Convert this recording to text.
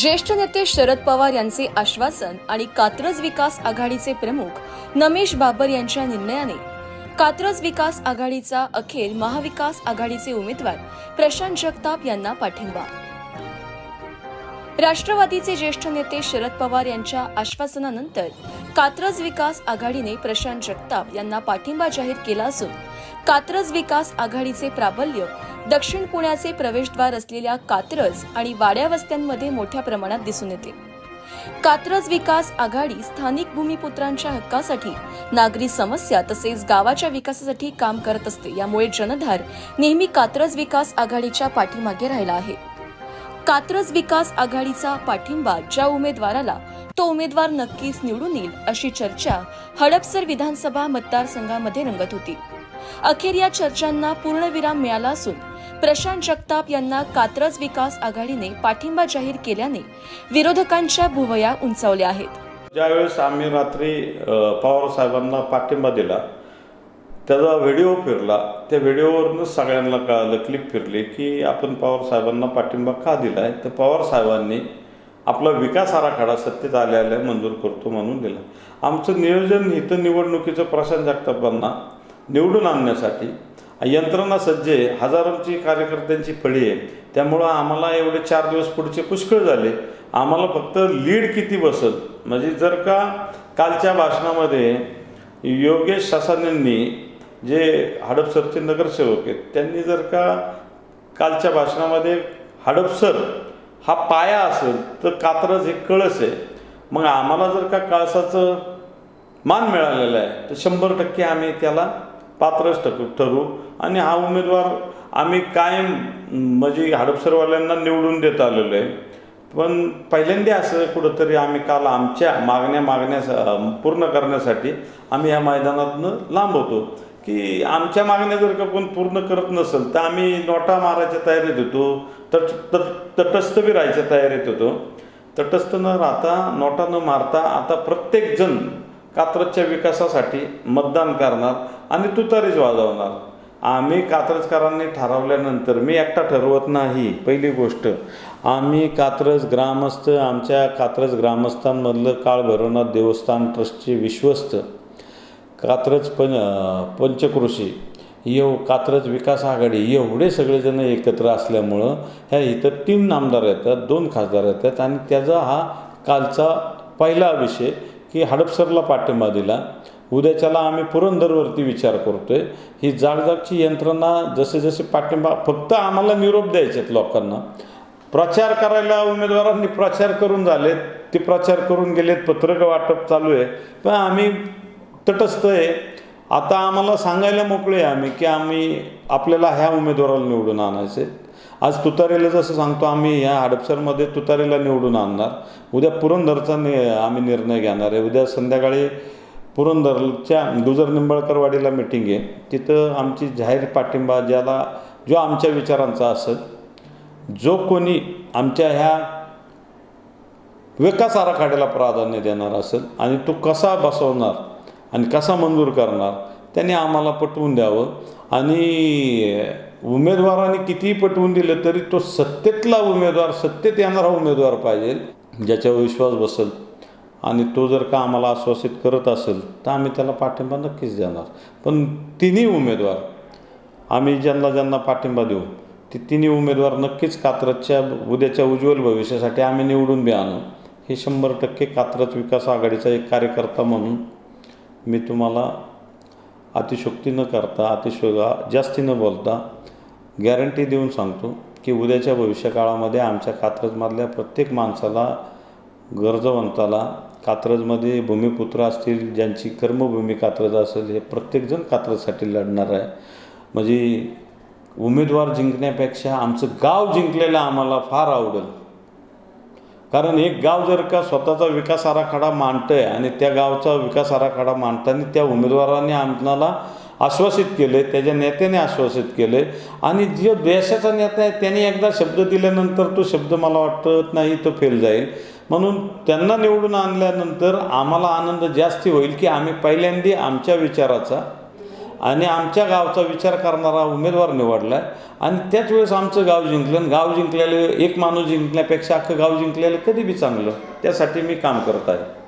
ज्येष्ठ नेते शरद पवार यांचे आश्वासन आणि कात्रज विकास आघाडीचे प्रमुख नमेश बाबर यांच्या निर्णयाने कात्रज विकास आघाडीचा अखेर महाविकास आघाडीचे उमेदवार प्रशांत जगताप यांना पाठिंबा. राष्ट्रवादीचे ज्येष्ठ नेते शरद पवार यांच्या आश्वासनानंतर कात्रज विकास आघाडीने प्रशांत जगताप यांना पाठिंबा जाहीर केला असून कात्रज विकास आघाडीचे प्राबल्य दक्षिण पुण्याचे प्रवेशद्वार असलेल्या कात्रज आणि वाड्या वस्त्यांमध्ये मोठ्या प्रमाणात दिसून येते. कात्रज विकास आघाडी स्थानिक भूमिपुत्रांच्या हक्कासाठी नागरी समस्या तसेच गावाच्या विकासासाठी काम करत असते यामुळे जनधार नेहमी कात्रज विकास आघाडीच्या पाठीमागे राहिला आहे. कात्रज विकास आघाडीचा पाठिंबा ज्या उमेदवाराला तो उमेदवार नक्कीच निवडून येईल अशी चर्चा हडपसर विधानसभा मतदारसंघामध्ये रंगत होती. अखेर या चर्चांना पूर्णविराम मिळाला असून प्रशांत जगताप यांना कात्रज विकास आघाडीने पाठिंबा जाहीर केल्याने विरोधकांच्या भुवया उंचावल्या आहेत. ज्यावेळेस आम्ही रात्री पवार साहेबांना पाठिंबा दिला त्याचा व्हिडिओ फिरला त्या व्हिडिओवरूनच सगळ्यांना कळालं क्लिप फिरली की आपण पवार साहेबांना पाठिंबा का दिला आहे तर पवार साहेबांनी आपला विकास आराखडा सत्तेत आल्या आल्या मंजूर करतो म्हणून दिला. आमचं नियोजन इथं निवडणुकीचं प्रशांत जगतापांना निवडून आणण्यासाठी यंत्रणा सज्ज आहे. हजारोंची कार्यकर्त्यांची फळी आहे. त्यामुळं आम्हाला एवढे चार दिवस पुढचे पुष्कळ झाले. आम्हाला फक्त लीड किती बसत म्हणजे जर का कालच्या भाषणामध्ये योगेश शासनांनी जे हडपसरचे नगरसेवक आहेत त्यांनी जर का कालच्या भाषणामध्ये हडपसर हा पाया असेल तर कात्रज हे कळस आहे. मग आम्हाला जर का कळसाचं मान मिळालेलं आहे तर शंभर टक्के आम्ही त्याला पात्रच टक ठरू. आणि हा उमेदवार आम्ही कायम म्हणजे हडपसरवाल्यांना निवडून देत आलेलो आहे. पण पहिल्यांदा असं कुठंतरी आम्ही काल आमच्या मागण्या मागण्या पूर्ण करण्यासाठी आम्ही या मैदानातनं लांब होतो. की आमच्या मागण्या जर का कोण पूर्ण करत नसेल तर आम्ही नोटा मारायच्या तयारीत होतो तट तट तटस्थ बी राहायच्या तयारीत होतो. तटस्थ न राहता नोटा न मारता आता प्रत्येकजण कात्रजच्या विकासासाठी मतदान करणार. आणि तुतारीच वाजवणार. आम्ही कात्रजकरांनी ठरवल्यानंतर मी एकटा ठरवत नाही पहिली गोष्ट. आम्ही कात्रज ग्रामस्थ आमच्या कात्रज ग्रामस्थांमधलं काळ भैरवनाथ देवस्थान ट्रस्टचे विश्वस्त. कात्रज पं पंचकृषी. येऊ कात्रज विकास आघाडी एवढे सगळेजण एकत्र असल्यामुळं ह्या इथं तीन नामदार येतात दोन खासदार येतात आणि त्याचा हा कालचा पहिला विषय की हडपसरला पाठिंबा दिला. उद्याच्याला आम्ही पुरंदरवरती विचार करतोय. ही जागजागची यंत्रणा जसे जसे पाठिंबा फक्त आम्हाला निरोप द्यायचेत लोकांना. प्रचार करायला उमेदवारांनी प्रचार करून झालेत. ते प्रचार करून गेलेत पत्रकं वाटप चालू आहे. पण आम्ही तटस्थ आहे. आता आम्हाला सांगायला मोकळे आम्ही की आम्ही आपल्याला ह्या उमेदवाराला निवडून आणायचे आज तुतारेला जसं सांगतो आम्ही ह्या हडपसरमध्ये तुतारेला निवडून आणणार. उद्या पुरंदरचा नि आम्ही निर्णय घेणार आहे. उद्या संध्याकाळी पुरंदरच्या गुजर निंबाळकरवाडीला मिटिंग आहे. तिथं आमची जाहीर पाठिंबा ज्याला जो आमच्या विचारांचा असेल जो कोणी आमच्या ह्या विकास आराखड्याला प्राधान्य देणार असेल आणि तो कसा बसवणार आणि कसा मंजूर करणार त्याने आम्हाला पटवून द्यावं. आणि उमेदवाराने कितीही पटवून दिलं तरी तो सत्तेतला उमेदवार सत्तेत येणारा उमेदवार पाहिजे ज्याच्यावर विश्वास बसेल. आणि तो जर का आम्हाला आश्वासित करत असेल तर आम्ही त्याला पाठिंबा नक्कीच देणार. पण तिन्ही उमेदवार आम्ही ज्यांना ज्यांना पाठिंबा देऊ ते तिन्ही उमेदवार नक्कीच कात्रजच्या उद्याच्या उज्ज्वल भविष्यासाठी आम्ही निवडून बी आणू. हे शंभर टक्के कात्रज विकास आघाडीचा एक कार्यकर्ता म्हणून मी तुम्हाला अतिशोक्ती न करता अतिशोगा जास्ती न बोलता गॅरंटी देऊन सांगतो की उद्याच्या भविष्यकाळामध्ये आमच्या कात्रजमधल्या प्रत्येक माणसाला गरजवंताला कात्रजमध्ये भूमिपुत्र असतील ज्यांची कर्मभूमी कात्रज असेल हे प्रत्येकजण कात्रजसाठी लढणार आहे. म्हणजे उमेदवार जिंकण्यापेक्षा आमचं गाव जिंकलेलं आम्हाला फार आवडेल. कारण एक गाव जर का स्वतःचा विकास आराखडा मांडतं आहे आणि त्या गावचा विकास आराखडा मांडताना त्या उमेदवाराने आम्हाला आश्वासित केले त्याच्या नेत्याने आश्वासित केले. आणि जो देशाचा नेता आहे त्याने एकदा शब्द दिल्यानंतर तो शब्द मला वाटत नाही तो फेल जाईल. म्हणून त्यांना निवडून आणल्यानंतर आम्हाला आनंद जास्ती होईल की आम्ही पहिल्यांदा आमच्या विचाराचा आणि आमच्या गावचा विचार करणारा उमेदवार निवडला. आहे आणि त्याच वेळेस आमचं गाव जिंकलं. आणि गाव जिंकलेलं एक माणूस जिंकण्यापेक्षा अख्खं गाव जिंकलेलं कधी बी चांगलं. त्यासाठी मी काम करत आहे.